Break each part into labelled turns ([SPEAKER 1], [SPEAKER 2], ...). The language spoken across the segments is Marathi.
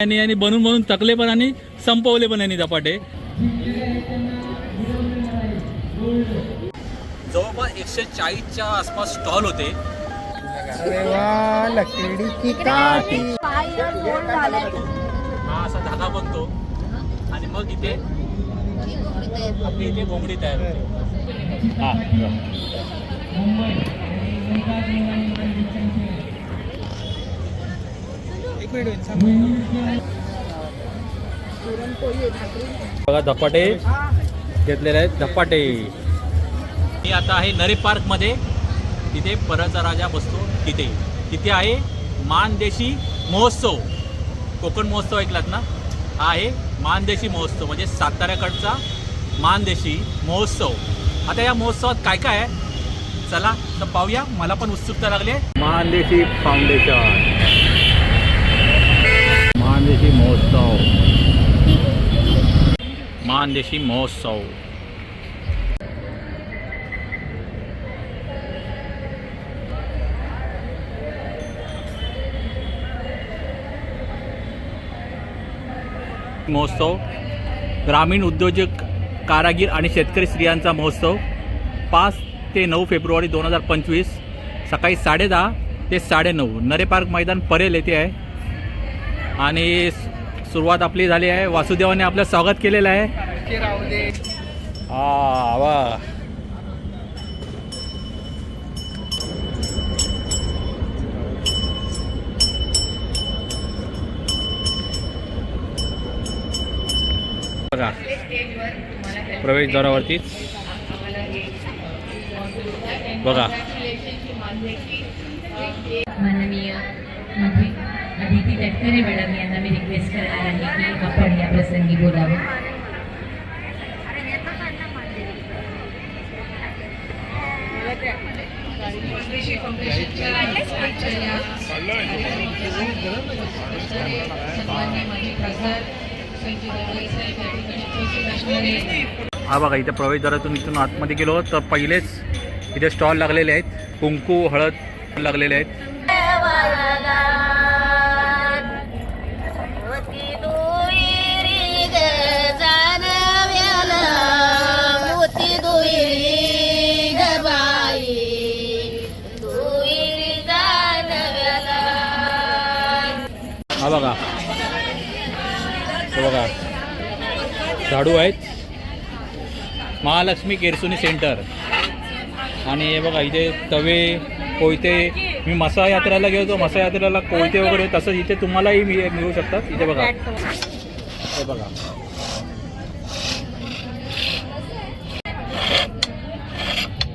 [SPEAKER 1] आणि यांनी बनवून बनवून थकले पण आणि संपवले पण यांनी धपाटे. जवळपास एकशे चाळीसच्या आसपास स्टॉल होते. हा असा धागा बनतो. आणि मग इथे आपली इथे घोंगडी तयार होते. हा
[SPEAKER 2] लिक्विड होईल,
[SPEAKER 1] बघा धपाटे घेतलेले आहेत. धपाटे. मी आता आहे नरे पार्कमध्ये. तिथे परचा राजा बसतो. तिथे. तिथे आहे मानदेशी महोत्सव. कोकण महोत्सव ऐकलात ना? हा आहे मानदेशी महोत्सव म्हणजे साताऱ्याकडचा मानदेशी महोत्सव. आता या महोत्सवात काय काय आहे? चला तर पाहूया. मला पण उत्सुकता लागली आहे. मानदेशी फाउंडेशन. मानदेशी महोत्सव. मानदेशी महोत्सव. महोत्सव ग्रामीण उद्योजक कारागीर आणि शेतकरी स्त्रियांचा महोत्सव. पाच ते नऊ फेब्रुवारी दोन हजार पंचवीस सकाळी साडेदहा ते साडेनऊ नरे पार्क मैदान परेल येथे आहे. आणि सुरुवात आपली झाली आहे. वासुदेवाने आपलं स्वागत केलेलं आहे. हा वा. बघा प्रवेशद्वारावरतीच बघा.
[SPEAKER 3] तटकरे मॅडम यांना मी रिक्वेस्ट करणार आहे की आपण या प्रसंगी बोलावं.
[SPEAKER 1] हा बघा इथे प्रवेशद्वारातून इथून आतमध्ये गेलो तर पहिलेच इथे स्टॉल लागलेले आहेत. कुंकू हळद लागलेले आहेत. हा बघा. हे बघा. झाडू आहेत. महालक्ष्मी केरसुनी सेंटर. आणि हे बघा इथे तवे कोयते. मी मसा यात्रेला गेलो मसा यात्रेला कोयते वगैरे तसंच इथे तुम्हालाही मिळू शकतात. इथे बघा. हे बघा.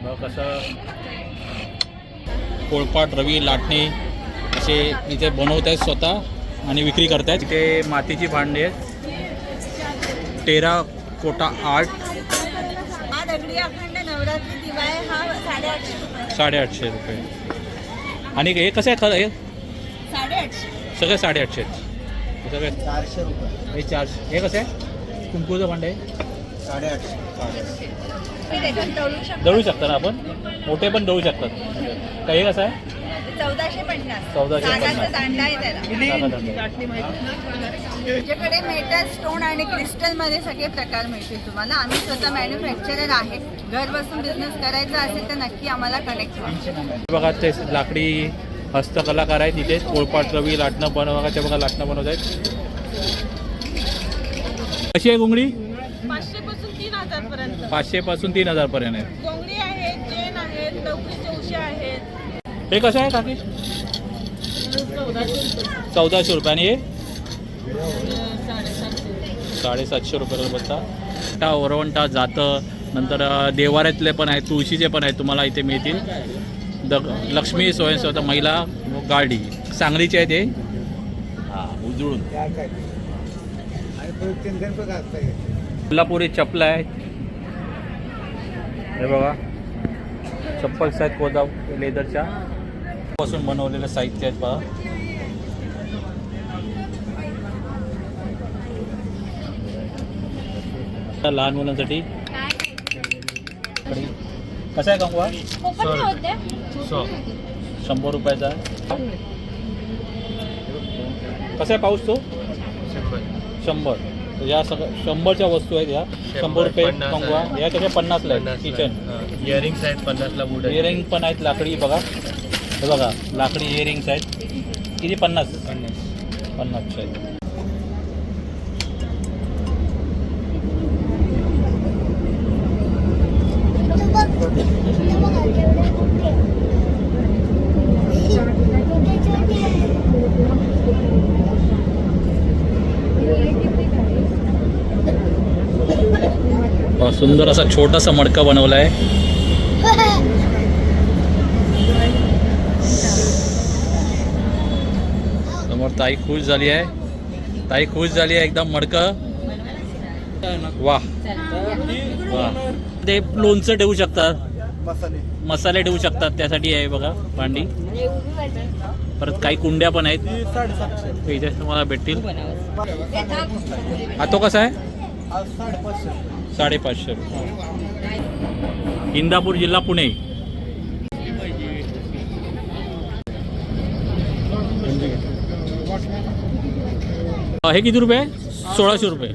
[SPEAKER 1] बघा कसं पोळपाट रवी लाटणे असे इथे बनवत आहेत स्वतः. आणि विक्री करतायत. इथे मातीची भांडी आहेत. टेरा कोटा आर्ट
[SPEAKER 4] हा दगडी अखंड नवरात्री दिवा आहे. हा साडेआठशे रुपये.
[SPEAKER 1] साडेआठशे रुपये. आणि हे कसं आहे? खरं हे
[SPEAKER 4] साडेआठशे.
[SPEAKER 1] सगळे साडेआठशे आहेत. हे सगळे
[SPEAKER 2] चारशे रुपये.
[SPEAKER 1] हे चारशे. हे कसं आहे? कुंकूचं भांडं आहे.
[SPEAKER 2] साडेआठशे.
[SPEAKER 4] शकतो.
[SPEAKER 1] दळू शकता ना आपण? मोठे पण दळू शकतात. का हे कसं आहे?
[SPEAKER 4] चौदाशे पन्नास.
[SPEAKER 1] चौदाशे
[SPEAKER 4] सागाचा
[SPEAKER 1] पन्नास.
[SPEAKER 4] दांडा आहे त्याला.
[SPEAKER 1] सांगा त्यांना.
[SPEAKER 4] तुमच्याकडे मेटल स्टोन आणि क्रिस्टलमध्ये सगळे प्रकार मिळतील तुम्हाला. आम्ही स्वतः मॅन्युफॅक्चरर आहे. घर बसून बिझनेस करायचा असेल तर नक्की आम्हाला कनेक्ट व्हा
[SPEAKER 1] बघा ते लाकडी हस्तकलाकार आहेत इथे. पोळपाट रवी लाटणं बनव बघा ते बघा लाटणं बनवत आहेत. कशी आहे घोंगडी
[SPEAKER 5] पाचशे पासून तीन हजार पर्यंत
[SPEAKER 1] पाचशे पासून तीन हजार पर्यंत आहे
[SPEAKER 5] चेन आहेत लवकरीचे उशे आहेत
[SPEAKER 1] हे कसं आहे काकी? चौदाशे रुपयाने हे? साडेसातशे रुपये बसता. टा ओरवंटा जातं. नंतर देवाऱ्यातले पण आहेत तुळशीचे पण आहेत तुम्हाला इथे मिळतील. द लक्ष्मी स्वयंसेवता महिला गाडी. सांगलीचे आहे ते हां उजळून. कोल्हापुरी चपला आहेत हे बघा. चप्पल्स आहेत कोदा लेदरच्या. पासून बनवलेलं साहित्य आहेत आता लहान मुलांसाठी. कसा आहे कंगवा शंभर रुपयाचा. कसा आहे पाऊस तो? शंभर. या सगळं शंभरच्या वस्तू आहेत या. शंभर रुपये कंगवा. या कशा पन्नासला आहेत किचन
[SPEAKER 6] इयरिंग्स आहेत पन्नासला
[SPEAKER 1] इयरिंग पण आहेत लाकडी बघा. हे बघा लाकडी इयरिंग्स आहेत. किती? पन्नास. पन्नासचे आहेत. बघा, सुंदर असा छोटासा मडका बनवला आहे ताई खुश झाली आहे. ताई खुश झाली आहे एकदम मडकं. वा वा ते लोणचं ठेवू शकतात.
[SPEAKER 2] मसाले
[SPEAKER 1] ठेवू शकतात त्यासाठी आहे बघा भांडी. परत काही कुंड्या पण आहेत. इथे तुम्हाला भेटतील. हा तो कसा आहे?
[SPEAKER 2] साडेपाचशे
[SPEAKER 1] साडेपाचशे. इंदापूर जिल्हा पुणे. हे किती रुपये? आहे सोळाशे रुपये.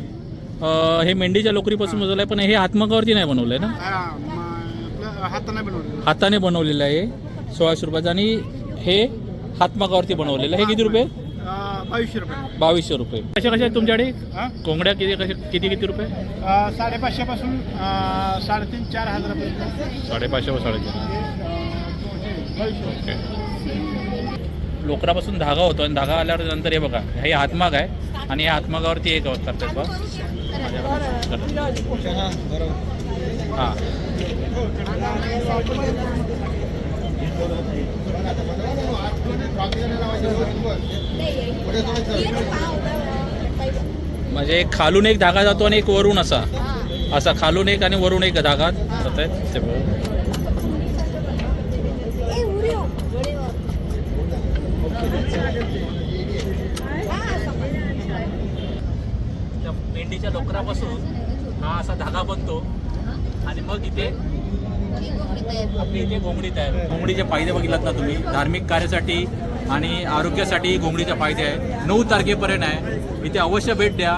[SPEAKER 1] अ, हे मेंढीच्या लोकरीपासून बनवलं आहे पण हे हातमागावरती नाही बनवलं आहे ना
[SPEAKER 2] हाताने बनवले
[SPEAKER 1] हाताने बनवलेलं आहे सोळाशे रुपयाचं. आणि हे हातमागावरती बनवलेलं आहे. हे किती रुपये?
[SPEAKER 2] बावीसशे रुपये.
[SPEAKER 1] बावीसशे रुपये. कशा कशा आहेत तुमच्याकडे
[SPEAKER 2] हा?
[SPEAKER 1] कोंबड्या किती कशा किती किती रुपये?
[SPEAKER 2] अं, साडेपाचशे पासून अं, साडेतीन चार हजारापर्यंत.
[SPEAKER 1] साडेपाचशे व साडेचार ओके. लोकरापासून धागा होतो आणि धागा आल्यावर नंतर हे बघा हे हातमाग आहे आणि या हातमागावरती एक करतात बघ. हां. म्हणजे एक खालून एक धागा जातो आणि एक वरून असा. असा खालून एक आणि वरून एक धागा जात आहे ते बघा. त्या मेंढीच्या लोकरापासून हा असा धागा बनतो. आणि मग इथे आपली इथे घोंगडी तयार घोंगडीचे फायदे बघितलात ना तुम्ही? धार्मिक कार्यासाठी आणि आरोग्यासाठी घोंगडीचे फायदे आहे नऊ तारखेपर्यंत आहे. इथे अवश्य भेट द्या.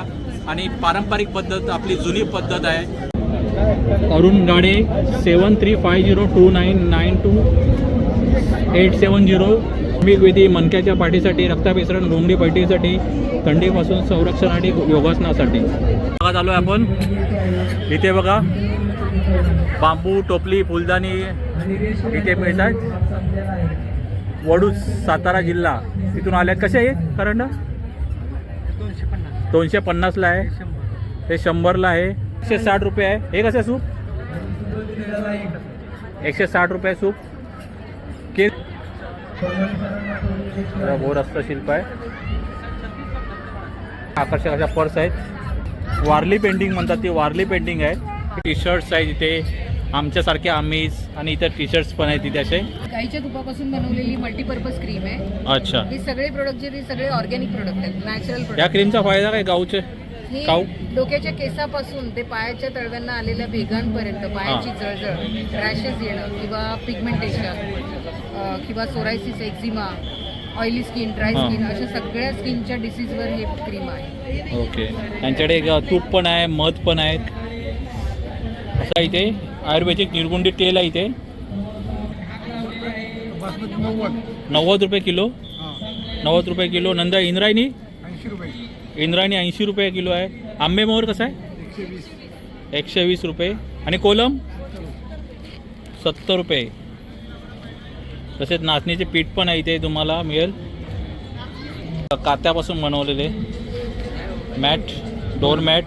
[SPEAKER 1] आणि पारंपरिक पद्धत आपली जुनी पद्धत आहे. Arun Gade seven three five zero two nine nine two eight seven zero विधी मनक्याच्या पाठीसाठी रक्ताभिसरण घोंगडी पाठीसाठी थंडीपासून संरक्षणासाठी योगासनासाठी. बघा चालू आहे आपण. इथे बघा बांबू टोपली फुलदाणी इथे मिळतात वडूज सातारा जिल्हा. तिथून आल्यात कसे आहेत करंड
[SPEAKER 2] दोनशे
[SPEAKER 1] दोनशे पन्नासला आहे. हे शंभरला आहे. एकशे साठ रुपये आहे. हे कसं आहे सूप? एकशे साठ रुपये सूप के बोर असतं शिल्प आहे. आकर्षक अशा पर्स आहेत. वारली पेंटिंग म्हणतात ती वारली पेंटिंग आहे. टी शर्ट्स आहेत इथे. आमच्यासारखे आम्हीज आणि इतर टी शर्ट्स पण आहेत तिथे असे.
[SPEAKER 7] गाईच्या तुपापासून बनवलेली मल्टीपर्पज क्रीम आहे.
[SPEAKER 1] अच्छा.
[SPEAKER 7] हे सगळे प्रोडक्ट जे ते सगळे ऑर्गॅनिक प्रोडक्ट आहेत. नॅचरल
[SPEAKER 1] या
[SPEAKER 7] प्रोडक्ट
[SPEAKER 1] क्रीमचा फायदा काय गावचे
[SPEAKER 7] हे
[SPEAKER 1] काऊ?
[SPEAKER 7] डोक्याच्या केसापासून ते पायाच्या तळव्यांना आलेल्या भेगांपर्यंत पायाची जळजळ रॅशेस येणं किंवा पिगमेंटेशन किंवा psoriasis eczema oily skin dry
[SPEAKER 1] हां.
[SPEAKER 7] स्किन अशा सगळ्या स्किनच्या डिसीजवर हे क्रीम आहे.
[SPEAKER 1] ओके त्यांच्याकडे एक तूप पण आहे मध पण आहे. असं इथे. आयुर्वेदिक निर्गुंडी तेल आहे इथे.
[SPEAKER 2] बासमती नव्वद
[SPEAKER 1] नव्वद रुपये किलो. नव्वद रुपये किलो. नंदा इंद्रायणी?
[SPEAKER 2] ऐंशी रुपये
[SPEAKER 1] इंद्रायणी ऐंशी रुपये किलो आहे. आंबे मोहर कसं आहे?
[SPEAKER 2] एकशे वीस.
[SPEAKER 1] एकशे वीस रुपये. आणि कोलम? सत्तर रुपये. तसेच नाचणीचे पीठ पण आहे इथे तुम्हाला मिळेल. कात्यापासून बनवलेले. Mat door mat.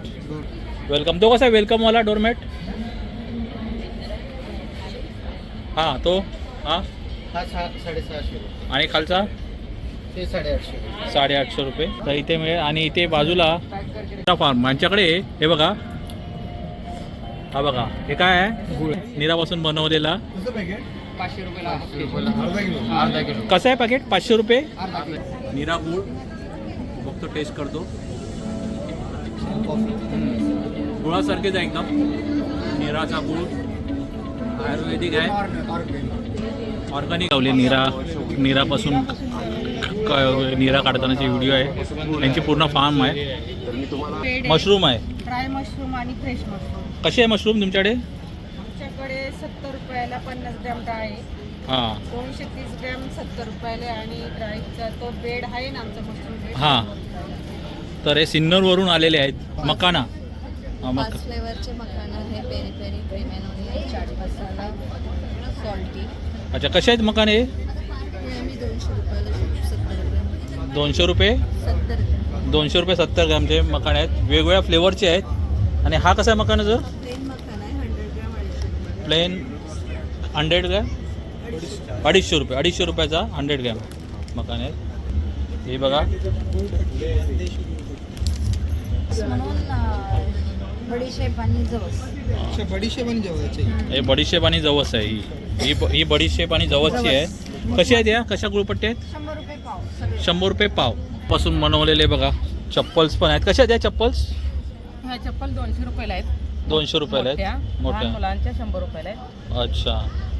[SPEAKER 1] वेलकम. तो कसा आहे? वेलकमवाला डोर मॅट? हां तो? हां?
[SPEAKER 2] हा सहा साडेसहाशे
[SPEAKER 1] आणि खालचा?
[SPEAKER 2] ते साडेआठशे रुपये.
[SPEAKER 1] साडेआठशे रुपये. तर इथे मिळेल. आणि इथे बाजूला फार्म यांच्याकडे हे बघा. हा बघा. हे काय आहे? गुळ. निरापासून बनवलेला.
[SPEAKER 7] पाचशे रुपयाला
[SPEAKER 2] अर्धा किलो. अर्धा किलो.
[SPEAKER 1] कसं आहे पॅकेट पाचशे रुपये? निरा गुळ. बघतो टेस्ट करतो. गुळासारखेच आहे एकदम. निराचा गुळ. आयुर्वेदिक आहे. ऑर्गॅनिक लावले निरा. निरापासून क- निरा काढतानाची व्हिडिओ आहे. त्यांची पूर्ण फार्म आहे. मशरूम आहे.
[SPEAKER 5] फ्राय मशरूम आणि फ्रेश मशरूम
[SPEAKER 1] कसे आहे मशरूम तुमच्याकडे?
[SPEAKER 5] सत्तर रुपयाला पन्नास ग्रॅम डाळ आहे.
[SPEAKER 1] हां.
[SPEAKER 5] दोनशे तीस ग्रॅम सत्तर रुपयाला आहे आणि ड्रायचा तो बेड आहे ना आमचा मशरूम बेड.
[SPEAKER 1] हां. तर हे सिन्नरवरून आलेले आहेत. मकाना. हा, मक.
[SPEAKER 6] पाच फ्लेवरचे मखाना आहे peri peri cream and onion chaat masala salty
[SPEAKER 1] अच्छा कसे आहेत मकाने हे?
[SPEAKER 6] हे आम्ही दोनशे रुपयाला सत्तर ग्रॅम
[SPEAKER 1] दोनशे रुपये?
[SPEAKER 6] सत्तर. ग्रॅम
[SPEAKER 1] दोनशे रुपये सत्तर ग्रॅमचे मकाने आहेत. वेगवेगळ्या फ्लेवरचे आहेत. आणि हा कसा आहे मकाना जर
[SPEAKER 6] प्लेन मखाना आहे हंड्रेड ग्रॅम अडीचशे रुपये
[SPEAKER 1] प्लेन हंड्रेड ग्रॅम? अडीचशे रुपये अडीचशे रुपयाचा हंड्रेड ग्रॅम मकाने आहेत हे बघा. हे बडीशेप आणि जवस आहे ही. ही ब- ही बडीशेप आणि जवसची आहे. कशी आहेत या कशा गुळपट्टी आहेत?
[SPEAKER 6] शंभर रुपये पाव सगळे.
[SPEAKER 1] शंभर रुपये पाव. पासून बनवलेले बघा. चप्पल्स पण आहेत. कशा आहेत या चप्पल्स?
[SPEAKER 5] ह्या चप्पल दोनशे रुपयाला आहेत.
[SPEAKER 1] दोनशे रुपयाला
[SPEAKER 5] मोठ्या
[SPEAKER 1] आहेत
[SPEAKER 5] लहान
[SPEAKER 1] मोठ्या.
[SPEAKER 5] मुलांच्या शंभर रुपयाला आहेत.
[SPEAKER 1] अच्छा.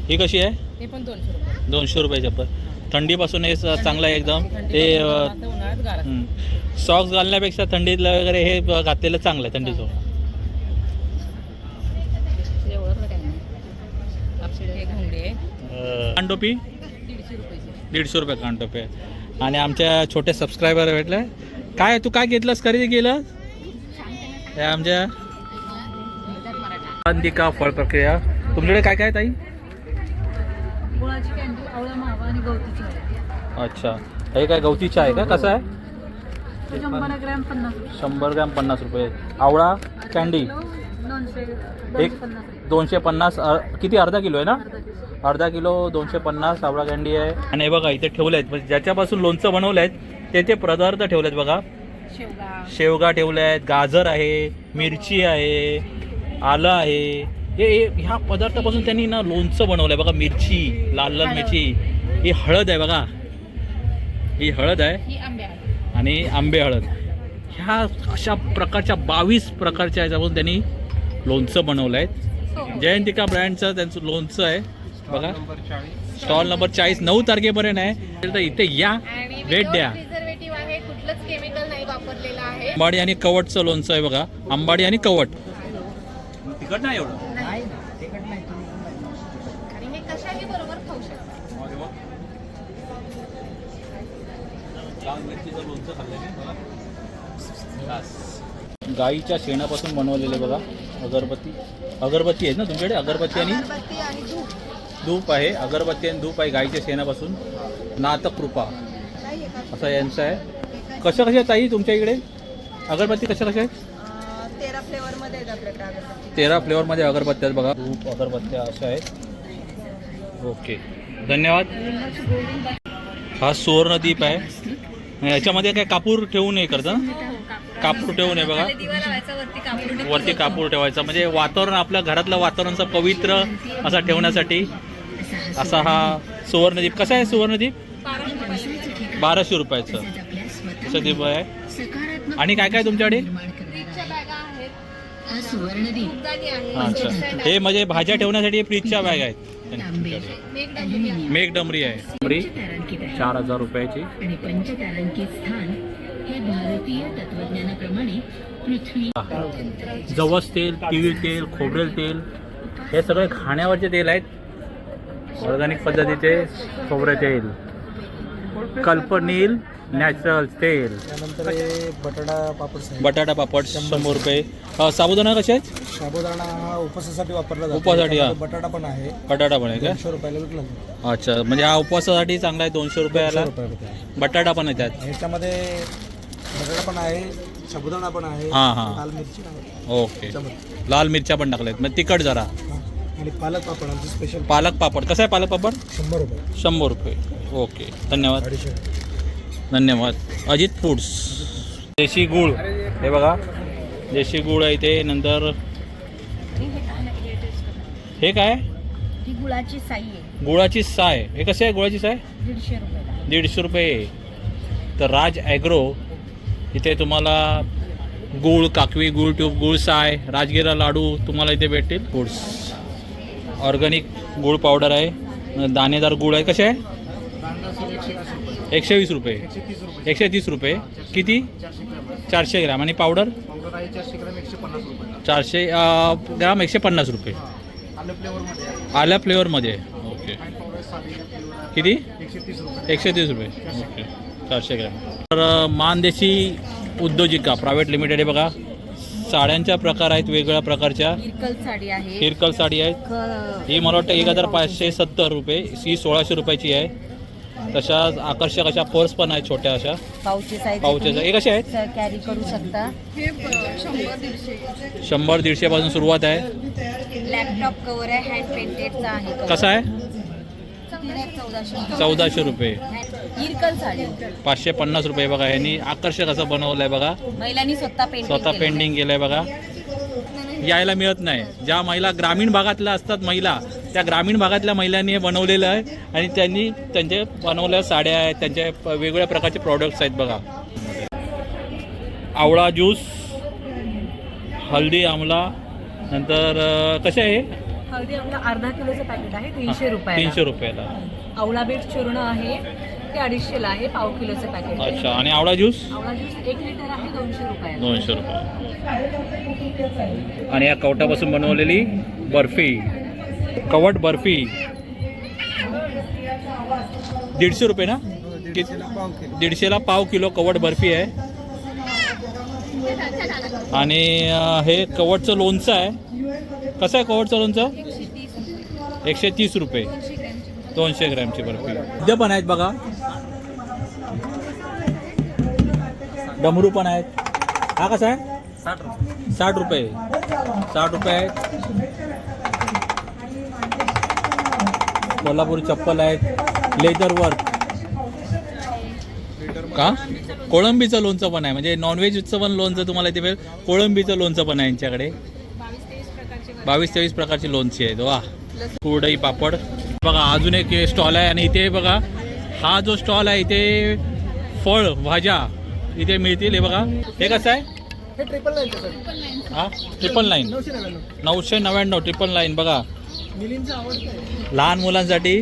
[SPEAKER 1] ही कशी आहे?
[SPEAKER 5] हे पण दोनशे रुपये.
[SPEAKER 1] दोनशे रुपये चप्पल. थंडीपासून हे स- चांगलं आहे एकदम. ते
[SPEAKER 5] आता उन्हाळ्यात घालत
[SPEAKER 1] सॉक्स घालण्यापेक्षा थंडीतलं वगैरे हे ब- घातलेलं चांगलं आहे थंडीचं.
[SPEAKER 5] घोंगडी आहे.
[SPEAKER 1] कानटोपी?
[SPEAKER 5] दीडशे रुपयाची
[SPEAKER 1] दीडशे रुपये कानटोपी आणि आमच्या छोटे सबस्क्रायबर भेटले काय तू काय घेतलंस? खरेदी केलं? हे आमच्या अंतिका फळ प्रक्रिया. तुमच्याकडे काय काय ताई?
[SPEAKER 6] गुळाची कॅन्डी आवळा मावा आणि गवतीची आहे
[SPEAKER 1] अच्छा. हे काय गवतीचं आहे का? कसं आहे?
[SPEAKER 6] शंभर ग्रॅम पन्नास रुपये.
[SPEAKER 1] शंभर ग्रॅम पन्नास रुपये. आवळा कॅन्डी एक
[SPEAKER 6] दोनशे पन्नास
[SPEAKER 1] किती अर्धा किलो आहे ना?
[SPEAKER 6] अर्धा किलो.
[SPEAKER 1] दोनशे पन्नास आवळा कॅन्डी आहे. आणि हे बघा इथे ठेवले आहेत म्हणजे ज्याच्यापासून लोणचं बनवलं आहेत ते ते पदार्थ ठेवले आहेत बघा.
[SPEAKER 5] शेवगा.
[SPEAKER 1] शेवगा ठेवले आहेत गाजर आहे मिरची आहे आलं आहे. हे हे- ह्या पदार्थापासून त्यांनी ना लोणचं बनवलं आहे बघा मिरची लाल लाल मिरची. ही हळद आहे बघा. ही हळद आहे.
[SPEAKER 5] ही आंबे आहे
[SPEAKER 1] आणि आंबे हळद. ह्या अशा प्रकारच्या बावीस प्रकारच्या ह्याच्यापासून त्यांनी लोणचं बनवलं आहे जयंतिका ब्रँडचं त्यांचं लोणचं आहे. बघा. स्टॉल नंबर चाळीस. नऊ तारखेपर्यंत आहे. तर इथे या. भेट द्या.
[SPEAKER 5] प्रिझर्वेटिव्ह आहे. कुठलंच केमिकल नाही वापरलेलं आहे.
[SPEAKER 1] अंबाडी आणि कवटचं लोणचं आहे बघा. अंबाडी आणि कवट. तिखट नाही एवढं?
[SPEAKER 5] आणि हे कशाही बरोबर खाऊ शकता?
[SPEAKER 1] गाईच्या शेणापासून बनवलेले बघा अगरबत्ती. अगरबत्ती आहे ना तुमच्याकडे? अगरबत्ती आणि
[SPEAKER 4] अगरबत्ती आणि धूप.
[SPEAKER 1] धूप आहे. अगरबत्ती आणि धूप आहे गाईच्या शेणापासून. नातक कृपा असं यांचं आहे. कशा कशा ताई तुमच्या इकडे? अगरबत्ती कशा कशा आहेत?
[SPEAKER 4] अं, तेरा फ्लेवरमध्ये आहेत आपल्याकडे अगरबत्ती.
[SPEAKER 1] तेरा फ्लेवरमध्ये अगरबत्त्या आहेत बघा. धूप अगरबत्त्या अशा आहेत. ओके. धन्यवाद. हा सुवर्णदीप आहे. याच्यामध्ये काय कापूर ठेवू नये करता? कापूर ठेवू नये बघा.
[SPEAKER 6] दिवा लावायचा वरती
[SPEAKER 1] कापूर ठेवायचा. म्हणजे वातावरण आपल्या घरातलं वातावरणचं पवित्र असा ठेवण्यासाठी असा हा सुवर्णदीप कसा आहे सुवर्णदीप बाराशे रुपयाचं. असं दीप आहे? आणि काय काय तुमच्याकडे?
[SPEAKER 3] हा सुवर्णदीप
[SPEAKER 1] अच्छा. हे म्हणजे भाज्या ठेवण्यासाठी फ्रीजच्या बॅग आहेत. तुमच्याकडे. मेघडंबरी आहे.
[SPEAKER 3] आहे.
[SPEAKER 1] चार हजार रुपयाची.
[SPEAKER 3] आणि पंचतारांकित स्थान हे भारतीय तत्वज्ञानाप्रमाणे पृथ्वी
[SPEAKER 1] जवस तेल तीळ तेल खोबरेल तेल हे सगळे खाण्यावरचे तेल आहेत. ऑर्गॅनिक पद्धतीचे खोबरे तेल. कल्पनील नॅचरल तेल.
[SPEAKER 2] त्यानंतर हे बटाटा पापड साहेब.
[SPEAKER 1] बटाटा पापड शंभर रुपये. अ, साबुदाणा कसे आहेत?
[SPEAKER 2] साबुदाणा हा उपवासासाठी वापरला जातो.
[SPEAKER 1] उपवासासाठी, हा.
[SPEAKER 2] बटाटा पण आहे.
[SPEAKER 1] बटाटा पण आहे का?
[SPEAKER 2] दोनशे रुपयाला विकला जातो.
[SPEAKER 1] अच्छा म्हणजे हा उपवासासाठी चांगला आहे दोनशे रुपयाला?
[SPEAKER 2] होते.
[SPEAKER 1] बटाटा पण आहे त्यात.
[SPEAKER 2] ह्याच्यामध्ये बटाटा पण आहे साबुदाणा पण आहे
[SPEAKER 1] हां हां.
[SPEAKER 2] लाल मिरची आहे.
[SPEAKER 1] ओके.
[SPEAKER 2] त्याच्यामध्ये.
[SPEAKER 1] लाल मिरच्या पण टाकल्यात. मग तिखट जरा.
[SPEAKER 2] हा. आणि पालक पापड आमचे स्पेशल
[SPEAKER 1] पालक पापड. कसं आहे पालक पापड?
[SPEAKER 2] शंभर रुपये.
[SPEAKER 1] शंभर रुपये. ओके. धन्यवाद.
[SPEAKER 2] अडीचशे
[SPEAKER 1] धन्यवाद. अजित फूड्स. देशी गूळ. हे बघा. देशी गूळ आहे इथे. नंतर हे काय?
[SPEAKER 6] ही गुळाची साई आहे.
[SPEAKER 1] गुळाची साय. हे कसे आहे गुळाची साय?
[SPEAKER 6] दीडशे रुपयाला
[SPEAKER 1] दीडशे रुपये. तर राज ॲग्रो इथे तुम्हाला गूळ काकवी गूळ ट्यूब गूळ साय राजगिरा लाडू तुम्हाला इथे भेटतील. फूड्स. ऑर्गॅनिक गूळ पावडर आहे. दाणेदार गूळ आहे. कसे आहे. एकशे वीस रुपये.
[SPEAKER 2] एकशे तीस रुपये.
[SPEAKER 1] एकशे तीस रुपये किती?
[SPEAKER 2] चारशे ग्रॅम.
[SPEAKER 1] चारशे ग्रॅम आणि पावडर?
[SPEAKER 2] पावडर आहे चारशे ग्रॅम एकशे पन्नास रुपये
[SPEAKER 1] चारशे अं, ग्राम एकशे पन्नास रुपये.
[SPEAKER 2] आलं फ्लेवरमध्ये आहे
[SPEAKER 1] आल्या फ्लेवरमध्ये. ओके.
[SPEAKER 2] फाईन पावडर साधी फ्लेवर आहे
[SPEAKER 1] किती?
[SPEAKER 2] एकशे तीस रुपये.
[SPEAKER 1] एकशे तीस रुपये ओके. चारशे ग्रॅम. तर अं, मानदेशी उद्योजिका प्रायव्हेट लिमिटेड आहे बघा. साड्यांच्या प्रकार आहेत वेगवेगळ्या प्रकारच्या.
[SPEAKER 7] इरकल साडी आहे.
[SPEAKER 1] हिरकल साडी आहे.
[SPEAKER 7] क-
[SPEAKER 1] ही मला वाटतं एक हजार पाचशे सत्तर रुपये. ही सोळाशे रुपयाची आहे. तशा आकर्षक अशा पर्स पण आहेत छोट्या अशा.
[SPEAKER 7] पाऊचेस आहेत
[SPEAKER 1] पाऊचेस हे कसे आहेत?
[SPEAKER 7] कॅरी करू शकता.
[SPEAKER 4] हे शंभर दीडशे.
[SPEAKER 1] दीडशेपासून सुरुवात आहे.
[SPEAKER 7] लॅपटॉप कवर आहे हँड पेंटेडचा आहे cover.
[SPEAKER 1] कसा आहे?
[SPEAKER 7] चौदाशे
[SPEAKER 1] चौदाशे रुपये.
[SPEAKER 7] इरकल साडी.
[SPEAKER 1] पाचशे पन्नास रुपये बघा यांनी आकर्षक असं बनवलं आहे बघा.
[SPEAKER 7] महिलांनी स्वतः पेंटिंग
[SPEAKER 1] स्वतः पेंटिंग केलं आहे बघा. यायला मिळत नाही. ज्या महिला ग्रामीण भागातल्या असतात महिला त्या ग्रामीण भागातल्या महिलांनी हे बनवलेलं आहे आणि त्यांनी त्यांचे बनवलेल्या साड्या आहेत त्यांचे वेगवेगळ्या प्रकारचे प्रॉडक्ट्स आहेत बघा. आवळा ज्यूस हल्दी आमला नंतर कसे आहे?
[SPEAKER 8] हळदी आपलं अर्धा किलोचं पॅकेट आहे तीनशे रुपये
[SPEAKER 1] तीनशे रुपयाला.
[SPEAKER 8] आवळा बीट चूर्ण आहे. ते अडीचशेला आहे पाव किलोचं पॅकेट
[SPEAKER 1] अच्छा आणि आवळा ज्यूस
[SPEAKER 8] आवळा ज्यूस एक लिटर आहे दोनशे रुपये
[SPEAKER 1] दोनशे रुपये. आणि या कवटापासून बनवलेली बर्फी. कवट बर्फी. दीडशे रुपये ना? दीडशेला पाव किलो. कवट बर्फी आहे. आणि हे कवटचं लोणचं आहे. कसं आहे कवटचं लोणचं? एकशे तीस रुपये. दोनशे ग्रॅमची बर्फी. मद्य पण आहेत बघा. डमरू पण आहेत. हा कसा आहे?
[SPEAKER 2] साठ रुपये.
[SPEAKER 1] साठ रुपये साठ रुपये आहेत. कोल्हापुरी चप्पल आहेत. Leather work. का? कोळंबीचं लोणचं पण आहे. म्हणजे नॉनव्हेजचं पण लोणचं तुम्हाला इथे मिळेल. कोळंबीचं लोणचं पण आहे यांच्याकडे. बावीस तेवीस प्रकारची लोणची आहेत. वा. कुरडई पापड. बघा अजून एक स्टॉल आहे आणि इथे बघा हा जो स्टॉल आहे इथे फळ भाज्या इथे मिळतील हे बघा. हे कसं आहे?
[SPEAKER 2] हे ट्रिपल
[SPEAKER 1] हा? नाईन
[SPEAKER 2] नऊशे नव्याण्णव.
[SPEAKER 1] ट्रिपल नाईन बघा.
[SPEAKER 2] मिलींचं आवडतं आहे.
[SPEAKER 1] लहान मुलांसाठी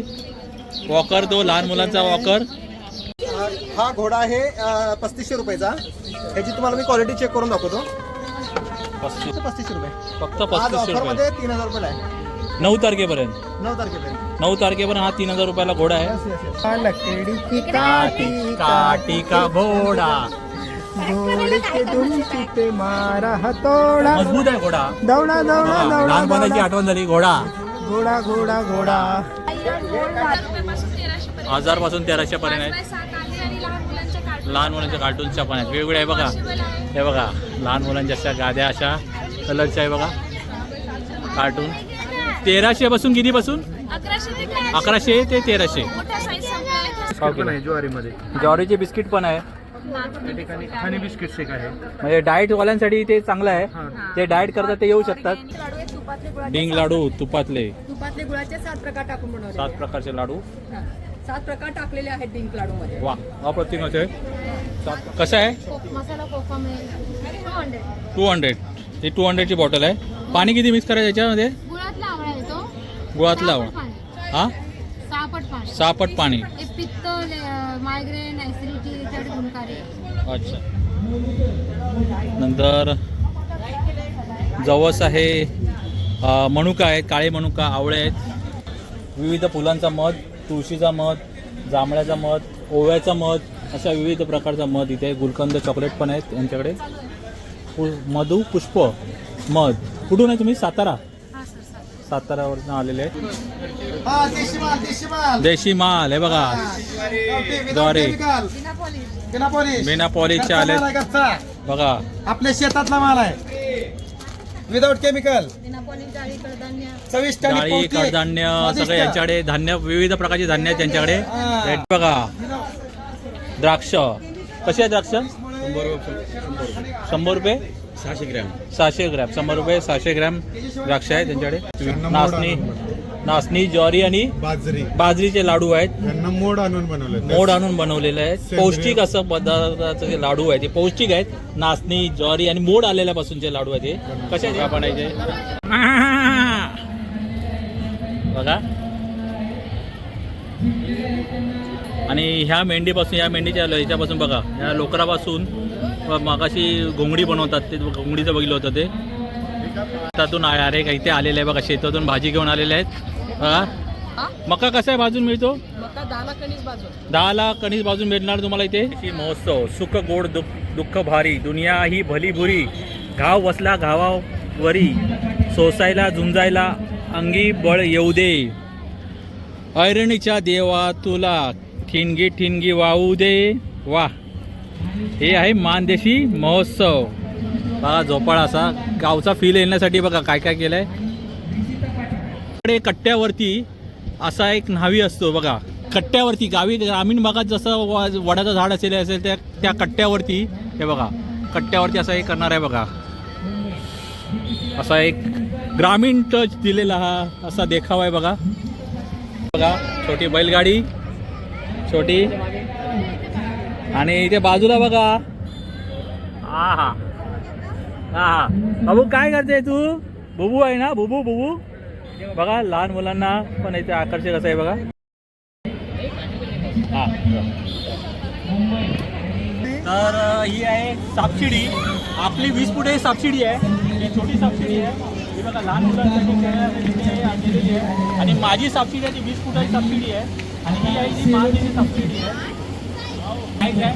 [SPEAKER 1] वॉकर तो लहान मुलांचा वॉकर
[SPEAKER 2] हा घोडा आहे पस्तीसशे रुपयाचा. ह्याची तुम्हाला मी क्वालिटी चेक करून दाखवतो.
[SPEAKER 1] पस्तीस.
[SPEAKER 2] पस्तीसशे रुपये.
[SPEAKER 1] फक्त पस्तीसशे रुपये.
[SPEAKER 2] तीन हजार रुपये आहे.
[SPEAKER 1] नऊ तारखेपर्यंत.
[SPEAKER 2] नऊ तारखेपर्यंत.
[SPEAKER 1] नऊ तारखेपर्यंत हा तीन हजार रुपयाला घोडा आहे.
[SPEAKER 2] लकड़ी की काटी
[SPEAKER 1] काटी का घोडा?
[SPEAKER 2] घोड़े के पे मारा हथौड़ा
[SPEAKER 1] मजबूत आहे घोडा.
[SPEAKER 2] दौड़ा दौड़ा दौड़ा
[SPEAKER 1] लहानपणाची
[SPEAKER 2] दौड़ा.
[SPEAKER 1] आठवण झाली घोडा.
[SPEAKER 2] घोडा घोडा घोडा.
[SPEAKER 1] हजारपासून तेराशे पर्यंत आहेत लहान मुलांच्या कार्टूनच्या पण आहेत. वेगवेगळ्या आहे बघा. हे बघा लहान मुलांच्या अशा गाद्या अशा कलरच्या आहे बघा. कार्टून. तेराशे पासून किती पासून? अकराशे ते तेराशे.
[SPEAKER 2] ज्वारीमध्ये?
[SPEAKER 1] ज्वारीचे बिस्किट पण आहे.
[SPEAKER 2] ठिकाणी आहे.
[SPEAKER 1] म्हणजे डाएट वाल्यांसाठी ते चांगलं आहे. ते डाएट करतात ते येऊ शकतात. डिंग लाडू तुपातले.
[SPEAKER 8] तुपातले गुळाचे सात प्रकार टाकून बनवले.
[SPEAKER 1] सात प्रकारचे लाडू.
[SPEAKER 8] सात प्रकार टाकलेले आहेत डिंक लाडू मध्ये
[SPEAKER 1] वा अप्रतिम असे सात कसं आहे?
[SPEAKER 6] मसाला कोकम आहे
[SPEAKER 1] टू हंड्रेड ती टू हंड्रेडची बॉटल आहे. पाणी किती मिक्स करायचं याच्यामध्ये? गुळात लावा हा?
[SPEAKER 6] सापट पाणी.
[SPEAKER 1] सहा पट पाणी
[SPEAKER 6] पित्त मायग्रेन ऍसिडिटी.
[SPEAKER 1] अच्छा. नंतर जवस आहे अ, मनुका आहेत काळे मनुका आवळे आहेत. विविध फुलांचा मध तुळशीचा मध जांभळ्याचा मध ओव्याचा मध अशा विविध प्रकारचा मध इथे. गुलकंद चॉकलेट पण आहेत यांच्याकडे. पु मधु पुष्प मध. कुठून आहे तुम्ही? सातारा? सातारावरून आलेले आहेत.
[SPEAKER 2] देशी माल देशी माल
[SPEAKER 1] देशी माल हे. बघा द्वारे.
[SPEAKER 2] बिना पॉलिश
[SPEAKER 1] बिना पॉलिशचे आले. बघा.
[SPEAKER 2] आपल्या शेतातला माल आहे. विदाउट केमिकल चविष्ट आणि
[SPEAKER 1] डाळी. कडधान्य. सगळे यांच्याकडे धान्य विविध प्रकारचे धान्य आहेत त्यांच्याकडे. बघा. द्राक्ष. कसे आहे द्राक्ष? शंभर रुपये?
[SPEAKER 2] सहाशे ग्रॅम.
[SPEAKER 1] सहाशे ग्रॅम. शंभर रुपये सहाशे ग्रॅम द्राक्ष आहे त्यांच्याकडे. नाचणी नाचणी ज्वारी आणि
[SPEAKER 9] बाजरी.
[SPEAKER 1] बाजरीचे लाडू आहेत.
[SPEAKER 9] यांना मोड आणून बनवले.
[SPEAKER 1] मोड आणून बनवलेले आहेत. पौष्टिक असं पदार्थाचे जे लाडू आहेत ते पौष्टिक आहेत. नाचणी ज्वारी आणि मोड आलेल्यापासूनचे लाडू आहेत हे. कसे आहेत? आपण याचे? बघा. आणि ह्या मेंढीपासून ह्या मेंढीच्या ह्याच्यापासून बघा ह्या लोकरापासून मागाशी घोंगडी बनवतात ते घोंगडीचं बघितलं होतं ते. त्यातून अरे काही ते आलेले आहे बघा शेतातून भाजी घेऊन आलेले आहेत. बघा मका कसा आहे भाजून मिळतो?
[SPEAKER 5] मका दहाला कणीस
[SPEAKER 1] बाजून. भेटणार तुम्हाला इथे? ही महोत्सव सुख गोड दुःख दुःख भारी दुनिया ही भली बुरी घाव बसला घावावरी सोसायला झुंजायला अंगी बळ येऊ दे. ऐरणीच्या देवा तुला ठिणगी ठिणगी वाहू दे. वा हे आहे मानदेशी महोत्सव. बघा झोपाळा असा गावचा फील येण्यासाठी बघा काय काय केलंय. इकडे कट्ट्यावरती असा एक न्हावी असतो बघा. कट्ट्यावरती गावी ग्रामीण भागात जसं वडाचं झाड असेल असेल त्या त्या कट्ट्यावरती हे बघा. कट्ट्यावरती असं हे करणार आहे बघा. असा एक ग्रामीण टच दिलेला हा असा देखावा आहे बघा. बघा छोटी बैलगाडी. छोटी. आणि इथे बाजूला बघा. हा हा. हा हा. बाबू काय करते तू? बुबू आहे ना? बुबू बुबू? बघा लहान मुलांना पण इथे आकर्षक असं आहे बघा. हा. तर ही आहे सापशिडी. आपली वीस फुटे सापशिडी आहे. ही छोटी सापशिडी आहे. ही बघा लहान मुलांसाठी खेळण्यासाठी आहे आणि माझी सापशिडी आहे ती वीस फुटाची सापशिडी आहे. आणि ही आहे ती महादेवी सापशिडी आहे. काय काय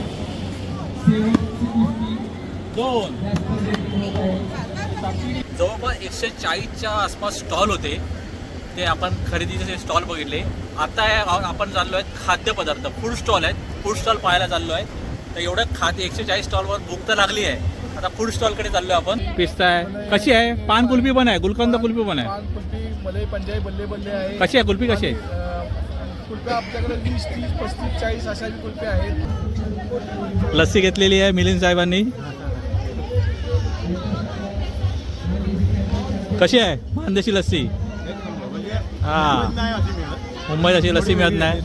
[SPEAKER 1] दोन. जवळपास एकशे चाळीसच्या आसपास स्टॉल होते. ते आपण खरेदीचे स्टॉल बघितले. आता आपण चाललो आहे खाद्यपदार्थ. फूड स्टॉल आहेत. फूड स्टॉल पाहायला चाललो आहे तर एवढं खाद्य एकशे चाळीस स्टॉलवर भूक तर लागली आहे. आता फूड स्टॉलकडे चाललो आहे आपण. पिस्ता आहे. कशी आहे? पान कुल्फी पण आहे. गुलकंद कुल्फी पण आहे.
[SPEAKER 9] पान कुल्फी मलई पंजाबी बल्ले बल्ले आहे.
[SPEAKER 1] कशी आहे? कुल्फी कशी आहे?
[SPEAKER 9] अं, आपल्याकडे वीस तीस पस्तीस चाळीस अशा बी आहेत.
[SPEAKER 1] लस्सी घेतलेली आहे मिलिंद साहेबांनी. कशी आहे? मानदेशी लस्सी? हा. मुंबईत अशी लस्सी मिळत नाही.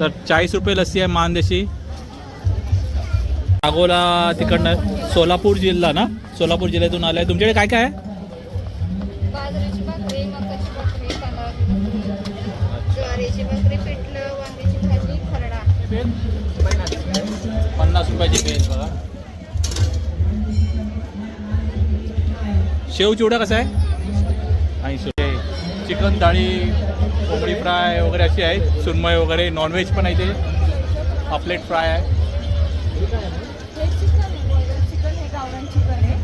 [SPEAKER 1] तर चाळीस रुपये लस्सी आहे मानदेशी अगोला तिकडनं सोलापूर जिल्हा ना? सोलापूर जिल्ह्यातून आलाय. तुमच्याकडे काय काय आहे? रुपयाची बेल बघा? शेव चिवडा कसा आहे? ऐंशी रुपये चिकन थाळी कोंबडी फ्राय वगैरे अशी आहेत. सुरमई वगैरे नॉनव्हेज पण आहे ते. पापलेट फ्राय आहे
[SPEAKER 5] हे चिकन आहे. चिकन हे गावरान चिकन आहे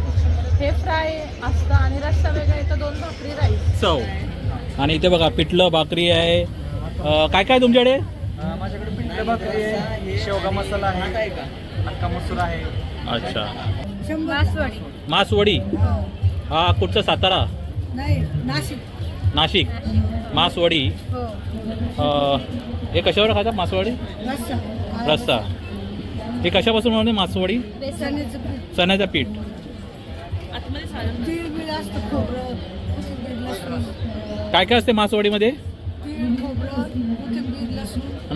[SPEAKER 5] हे फ्राय असतं आणि रस्सा वेगळा येतं दोन भाकरी राईस
[SPEAKER 1] चव. आणि इथे बघा पिठलं भाकरी आहे. काय काय तुमच्याकडे?
[SPEAKER 2] माझ्याकडे पिठलं भाकरी आहे शेवगा मसाला आहे अक्का मसूर आहे.
[SPEAKER 1] अच्छा.
[SPEAKER 4] मासवडी.
[SPEAKER 1] मासवडी? हा. कुठचं सातारा?
[SPEAKER 4] नाही नाशिक.
[SPEAKER 1] नाशिक. मासवडी?
[SPEAKER 4] हो.
[SPEAKER 1] अं, हे कशावर खातात मासवडी?
[SPEAKER 4] रस्सा.
[SPEAKER 1] रस्सा. हे कशापासून बनवते मासवडी?
[SPEAKER 4] बेसनाचं पीठ.
[SPEAKER 1] चण्याचं पीठ.
[SPEAKER 4] तीळ बिळ असतं खोबरं कोथिंबीर लसूण.
[SPEAKER 1] काय काय असते मासवडीमध्ये?
[SPEAKER 4] खोबरं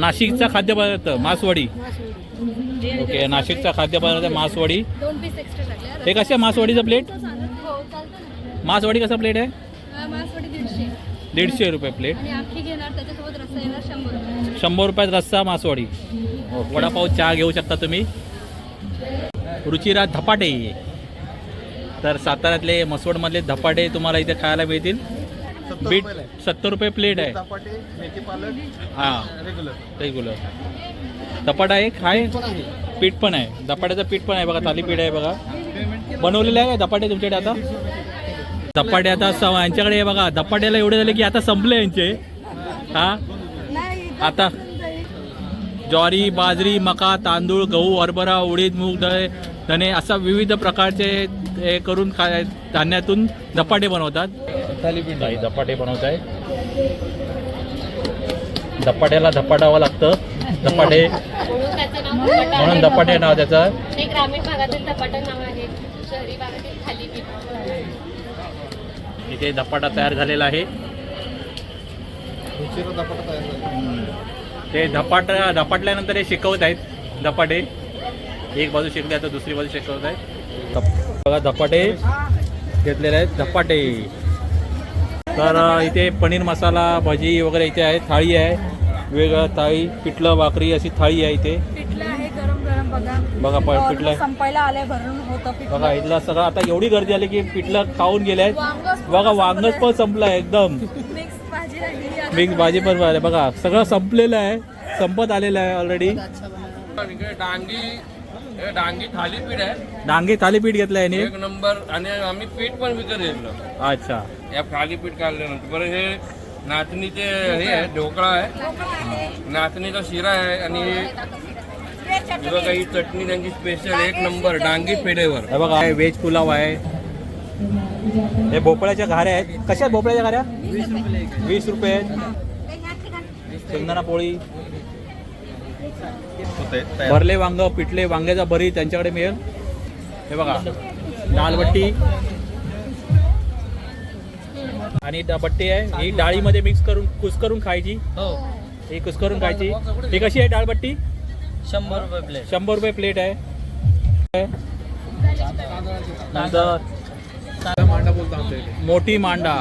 [SPEAKER 1] नाशिकचा खाद्यपदार्थ मासवडी. ओके नाशिकचा खाद्यपदार्थ मासवडी.
[SPEAKER 10] दोन पीस एक्स्ट्रा टाकले
[SPEAKER 1] हे कसं मासवडीचं प्लेट
[SPEAKER 10] हो
[SPEAKER 1] मासवडी कसं प्लेट आहे?
[SPEAKER 10] मासवडी दीडशे.
[SPEAKER 1] दीडशे रुपये प्लेट
[SPEAKER 10] शंभर रुपये.
[SPEAKER 1] शंभर रुपयात रस्सा मासवडी. वडापाव चहा घेऊ शकता तुम्ही. रुचिरा धपाटे. तर साताऱ्यातले मसवडमधले धपाटे तुम्हाला इथे खायला मिळतील. बीट
[SPEAKER 2] रुपयाला आहे.
[SPEAKER 1] सत्तर रुपये प्लेट आहे.
[SPEAKER 2] चपाटे मेथी पालक
[SPEAKER 1] हां.
[SPEAKER 2] रेग्युलर
[SPEAKER 1] धपाटा एक आहे. पीठ पण आहे. धपाट्याचं पीठ पण आहे बघा थालीपीठ आहे बघा. बनवलेलं आहे का धपाटे तुमच्याकडे आता? धपाटे आता स यांच्याकडे हे बघा धपाट्याला एवढे झाले की आता संपले यांचे. हा? आता ज्वारी बाजरी मका तांदूळ गहू हरभरा उडीद मूग दळे धने असा विविध प्रकारचे हे करून काय धान्यातून धपाटे बनवतात. धपाटे बनवत आहे धपाट्याला धपाटावं लागतं. धपाटे.
[SPEAKER 10] म्हणून
[SPEAKER 1] धपाटे नाव त्याचं.
[SPEAKER 10] ग्रामीण भागातील धपाटं नाव आहे. शहरी भागातील थालीपीठ
[SPEAKER 1] इथे धपाटा तयार झालेला आहे. ते धपाट धपाटल्यानंतर हे शिकवत आहेत. धपाटे. एक बाजू शिकले आता दुसरी बाजू शिकवत आहेत. धप- बघा धपाटे घेतलेले आहेत. धपाटे. तर इथे पनीर मसाला भजी वगैरे इथे आहे थाळी आहे. वेगळं थाळी पिठलं भाकरी अशी थाळी आहे इथे.
[SPEAKER 8] पिठलं आहे गरम गरम बघा.
[SPEAKER 1] पिठलं
[SPEAKER 8] संपायला आलंय भरून होतं
[SPEAKER 1] बघा इथला सगळं आता एवढी गर्दी आली की पिठलं खाऊन गेले आहेत. बघा वांगच. पण संपलं एकदम.
[SPEAKER 8] मिक्स भाजी राहिलेली आहे.
[SPEAKER 1] मिक्स भाजी पण आहे. बघा सगळं संपलेलं आहे. संपत आलेलं आहे ऑलरेडी
[SPEAKER 9] डांगी डांगी थालीपीठ आहे.
[SPEAKER 1] डांगे थालीपीठ घेतलं आहे
[SPEAKER 9] एक नंबर. आणि आम्ही पीठ पण विकत घेतलं.
[SPEAKER 1] अच्छा.
[SPEAKER 9] या थालीपीठ काढल्यानंतर. बरं हे नाचणीचे हे आहे ढोकळा आहे. नाचणीचा शिरा आहे आणि हे बघा ही चटणी त्यांची स्पेशल एक नंबर डांगी पेढेवर.
[SPEAKER 1] हे बघा हे व्हेज पुलाव आहे. हे भोपळ्याच्या घाऱ्या आहेत. कशा आहेत भोपळ्याच्या घाऱ्या? वीस रुपये. आहेत शेंगदाणा पोळी. भरले वांग पिठले वांग्याचा भरी त्यांच्याकडे मिळेल. हे बघा दालबट्टी. आणि बट्टी आहे ही डाळीमध्ये मिक्स करून कुस्करून खायची. ही. कुस्करून खायची. ही कशी आहे डाळबट्टी
[SPEAKER 2] शंभर रुपये प्लेट
[SPEAKER 1] शंभर रुपये प्लेट आहे. नंतर मोठी मांडा.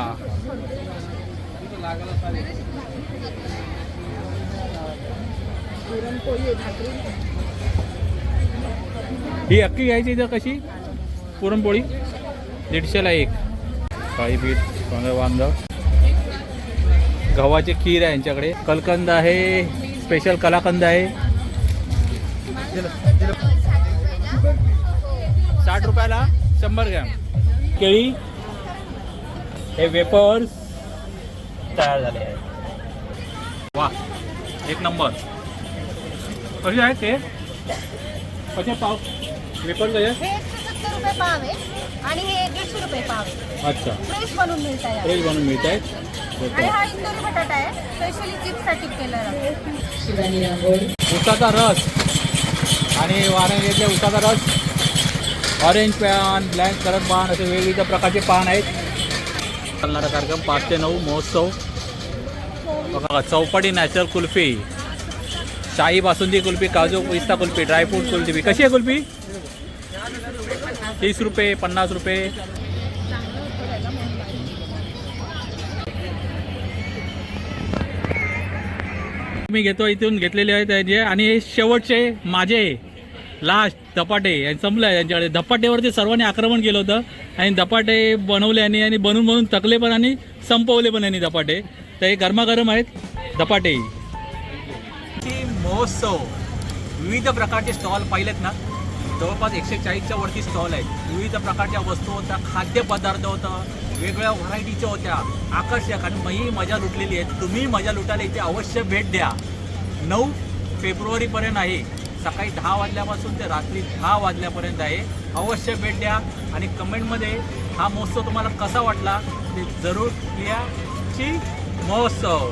[SPEAKER 1] ही अक्की घ्यायची तर कशी? पुरणपोळी? दीडशेला एक. काळी पीठ वांग वांग गव्हाची खीर आहे यांच्याकडे. कलकंद आहे. स्पेशल कलाकंद आहे. साठ रुपयाला शंभर ग्रॅम. केळी हे वेपर्स तयार झाले आहे वा एक नंबर. कसे आहे ते. कसे पाव. वेपर कसे
[SPEAKER 4] हे एकशे सत्तर रुपये पाव आहे आणि हे दीडशे रुपये पाव आहे.
[SPEAKER 1] अच्छा.
[SPEAKER 4] फ्रेश बनवून मिळत आहे.
[SPEAKER 1] फ्रेश बनवून मिळत आहेत
[SPEAKER 4] आणि हा इंदोरी बटाटा आहे. स्पेशली चिप्ससाठी केलेला
[SPEAKER 1] उसाचा रस. आणि घेतले उसाचा रस. ऑरेंज पॅन ब्लॅक कलर पान असे वेगवेगळ्या प्रकारचे पान आहेत. चालणारा कार्यक्रम पाच ते नऊ महोत्सव. बघा चौपाटी नॅचरल कुल्फी. शाही बासुंदी कुल्फी काजू पिस्ता कुल्फी ड्रायफ्रूट कुल्फी. कशी आहे कुल्फी? तीस रुपये पन्नास रुपये. मी घेतो इथून घेतलेले आहेत त्याचे आणि हे शेवटचे माझे लास्ट धपाटे. आणि संपलं आहे त्यांच्याकडे. धपाटेवरती सर्वांनी आक्रमण केलं होतं. आणि धपाटे बनवले आणि आणि बनवून बनवून थकले पण आणि संपवले पण यांनी धपाटे. तर हे गरमागरम आहेत धपाटे. महोत्सव. विविध प्रकारचे स्टॉल पाहिलेत ना? जवळपास एकशे चाळीसच्या वरती स्टॉल आहेत. विविध प्रकारच्या वस्तू होत्या खाद्यपदार्थ होतं वेगवेगळ्या व्हरायटीच्या होत्या. आकर्षक आणि मी मजा लुटलेली आहे. तुम्ही मजा लुटायला इथे अवश्य भेट द्या. नऊ फेब्रुवारीपर्यंत आहे. सकाळी दहा वाजल्यापासून ते रात्री दहा वाजल्यापर्यंत आहे. अवश्य भेट द्या. आणि कमेंटमध्ये हा महोत्सव तुम्हाला कसा वाटला ते जरूर क्रियाची ची महोत्सव.